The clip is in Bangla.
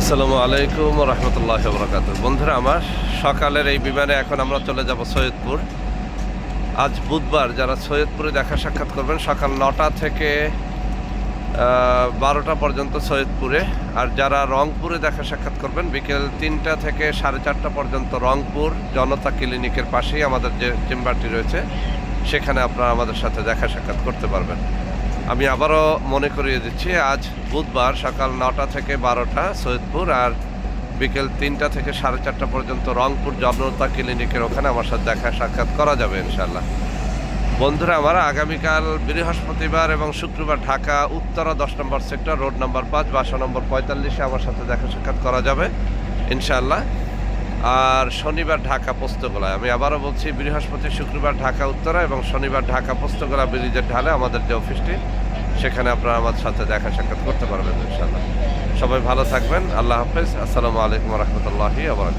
আসসালামু আলাইকুম রহমতুল্লাহ বরকাত বন্ধুরা, আমার সকালের এই বিমানে এখন আমরা চলে যাব সৈয়দপুর। আজ বুধবার যারা সৈয়দপুরে দেখা সাক্ষাৎ করবেন, সকাল নটা থেকে বারোটা পর্যন্ত সৈয়দপুরে। আর যারা রংপুরে দেখা সাক্ষাৎ করবেন, বিকেল তিনটা থেকে সাড়ে চারটা পর্যন্ত রংপুর জনতা ক্লিনিকের পাশেই আমাদের যে চেম্বারটি রয়েছে, সেখানে আপনারা আমাদের সাথে দেখা সাক্ষাৎ করতে পারবেন। আমি আবারও মনে করিয়ে দিচ্ছি, আজ বুধবার সকাল নটা থেকে বারোটা সৈয়দপুর আর বিকেল তিনটা থেকে সাড়ে চারটা পর্যন্ত রংপুর জনতা ক্লিনিকের ওখানে আমার সাথে দেখা সাক্ষাৎ করা যাবে ইনশাল্লাহ বন্ধুরা, আমার আগামীকাল বৃহস্পতিবার এবং শুক্রবার ঢাকা, উত্তরা দশ নম্বর সেক্টর, রোড নম্বর পাঁচ, বাসা নম্বর পঁয়তাল্লিশে আমার সাথে দেখা সাক্ষাৎ করা যাবে ইনশাআল্লাহ। আর শনিবার ঢাকা পোস্তগোলায়। আমি আবারও বলছি, বৃহস্পতি, শুক্রবার ঢাকা, উত্তরা এবং শনিবার ঢাকা পোস্তগোলা ব্রিজের ঢালে আমাদের যে অফিসটি, সেখানে আপনারা আমার সাথে দেখা সাক্ষাৎ করতে পারবেন ইনশাআল্লাহ। সবাই ভালো থাকবেন। আল্লাহ হাফেজ। আসসালামু আলাইকুম রহমতুল্লাহি আবরাকাত